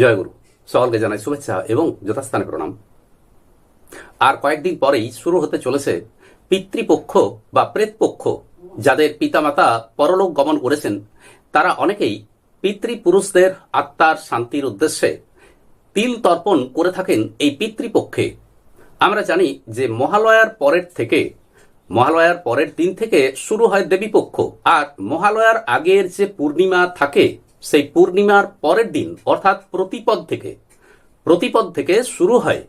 জয়গুরু সকলকে জানাই শুভেচ্ছা এবং যথাস্থানে প্রণাম। আর কয়েকদিন পরেই শুরু হতে চলেছে পিতৃপক্ষ বা প্রেতপক্ষ, যাদের পিতামাতা পরলোক গমন করেছেন, তারা অনেকেই পিতৃপুরুষদের আত্মার শান্তির উদ্দেশ্যে তিল তর্পণ করে থাকেন এই পিতৃপক্ষে। আমরা জানি যে মহালয়ার পরের থেকে, মহালয়ার পরের দিন থেকে শুরু হয় দেবীপক্ষ। আর মহালয়ার আগের যে পূর্ণিমা থাকে সেই পূর্ণিমার পরের দিন, অর্থাৎ প্রতিপদ থেকে প্রতিপদ থেকে শুরু হয়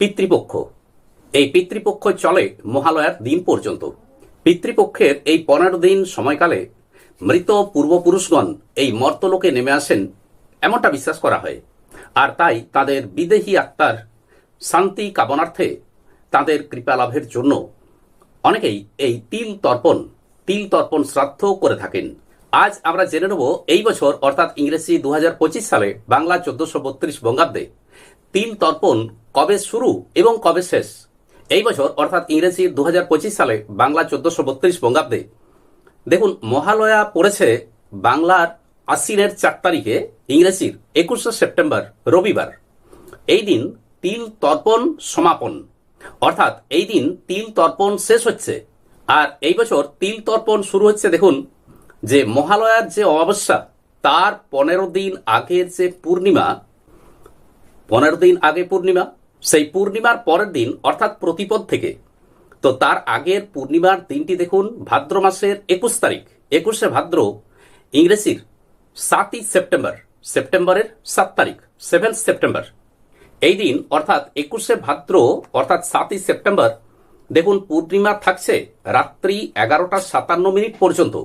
পিতৃপক্ষ। এই পিতৃপক্ষ চলে মহালয়ার দিন পর্যন্ত। পিতৃপক্ষের এই পনেরো দিন সময়কালে মৃত পূর্বপুরুষগণ এই মর্তলোকে নেমে আসেন, এমনটা বিশ্বাস করা হয়। আর তাই তাদের বিদেহী আত্মার শান্তি কামনার্থে তাদের কৃপা লাভের জন্য অনেকেই এই তিল তর্পণ তিল তর্পণ শ্রাদ্ধ করে থাকেন। আজ আমরা জেনে নেব এই বছর, অর্থাৎ ইংরেজি দু হাজার পঁচিশ সালে বাংলা চোদ্দশো বত্রিশ বঙ্গাব্দে তিল তর্পণ কবে শুরু এবং কবে শেষ? এই বছর, অর্থাৎ ইংরেজি দুহাজার পঁচিশ সালে বাংলা চোদ্দশো বত্রিশ বঙ্গাব্দে। দেখুন, মহালয়া পড়েছে বাংলার আশ্বিনের চার তারিখে, ইংরেজির একুশে সেপ্টেম্বর, রবিবার। এই দিন তিল তর্পণ সমাপন। অর্থাৎ এই দিন তিল তর্পণ শেষ হচ্ছে। আর এই বছর তিল তর্পণ শুরু হচ্ছে, দেখুন যে মহালয়ার যে অমাবস্যা, তার পনেরো দিন আগের যে পূর্ণিমা, পনেরো দিন আগে পূর্ণিমা, সেই পূর্ণিমার পরের দিন, অর্থাৎ প্রতিপদ থেকে, তো তার আগের পূর্ণিমার দিনটি দেখুন, ভাদ্র মাসের একুশ তারিখ। একুশে ভাদ্র, ইংরেজির সাতই সেপ্টেম্বর, সেপ্টেম্বরের সাত তারিখ সেভেন সেপ্টেম্বর। এই দিন, অর্থাৎ একুশে ভাদ্র, অর্থাৎ সাতই সেপ্টেম্বর, দেখুন, পূর্ণিমা থাকছে রাত্রি এগারোটা সাতান্ন মিনিট পর্যন্ত।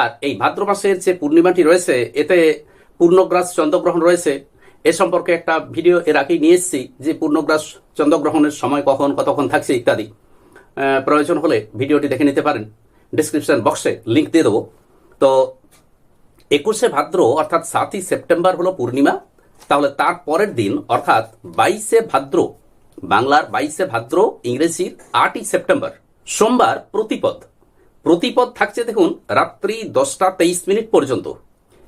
আর এই ভাদ্র মাসের যে পূর্ণিমাটি রয়েছে, এতে পূর্ণগ্রাস চন্দ্রগ্রহণ রয়েছে। এ সম্পর্কে একটা ভিডিও এর আগেই নিয়ে এসেছি যে পূর্ণগ্রাস চন্দ্রগ্রহণের সময় কখন, কতক্ষণ থাকছে ইত্যাদি। প্রয়োজন হলে ভিডিওটি দেখে নিতে পারেন। ডিসক্রিপশন বক্সে লিংক দিয়ে দেবো। তো একুশে ভাদ্র, অর্থাৎ সাতই সেপ্টেম্বর হলো পূর্ণিমা। তাহলে তার পরের দিন, অর্থাৎ বাইশে ভাদ্র, বাংলার বাইশে ভাদ্র, ইংরেজির আটই সেপ্টেম্বর, সোমবার প্রতিপদ। প্রতিপদ থাকছে দেখুন রাত্রি দশটা তেইশ মিনিট পর্যন্ত।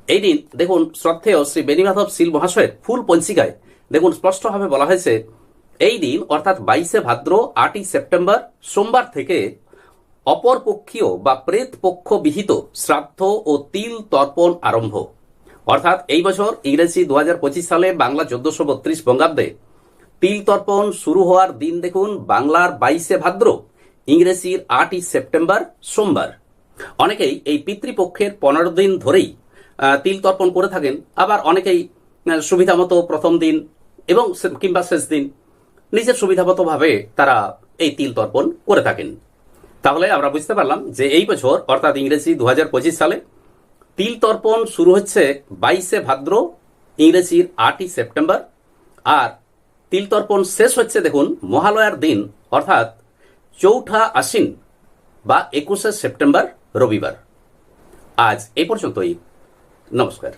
এই দিন দেখুন শ্রদ্ধেয় শ্রী বেণীমাধব শীল মহাশয়ের ফুল পঞ্চিকায় দেখুন স্পষ্টভাবে বলা হয়েছে, এই দিন অর্থাৎ বাইশে ভাদ্র আটই সেপ্টেম্বর সোমবার থেকে অপরপক্ষীয় বা প্রেত পক্ষ বিহিত শ্রাদ্ধ ও তিল তর্পণ আরম্ভ। অর্থাৎ এই বছর ইংরেজি দু পঁচিশ সালে বাংলা চোদ্দশো বত্রিশ বঙ্গাব্দে তিল তর্পণ শুরু হওয়ার দিন দেখুন বাংলার বাইশে ভাদ্র ইংরেজির আটই সেপ্টেম্বর সোমবার। অনেকেই এই পিতৃপক্ষের পনেরো দিন ধরেই তিল তর্পণ করে থাকেন। আবার অনেকেই আহ, সুবিধামতো প্রথম দিন এবং কিংবা শেষ দিন নিজের সুবিধামতো ভাবে তারা এই তিল তর্পণ করে থাকেন। তাহলে আমরা বুঝতে পারলাম যে এই বছর অর্থাৎ ইংরেজি দু হাজার পঁচিশ সালে তিল তর্পণ শুরু হচ্ছে বাইশে ভাদ্র ইংরেজির আটই সেপ্টেম্বর। আর তিল তর্পণ শেষ হচ্ছে দেখুন মহালয়ার দিন অর্থাৎ চৌঠা আশ্বিন বা একুশে সেপ্টেম্বর রবিবার। আজ এ পর্যন্তই। নমস্কার।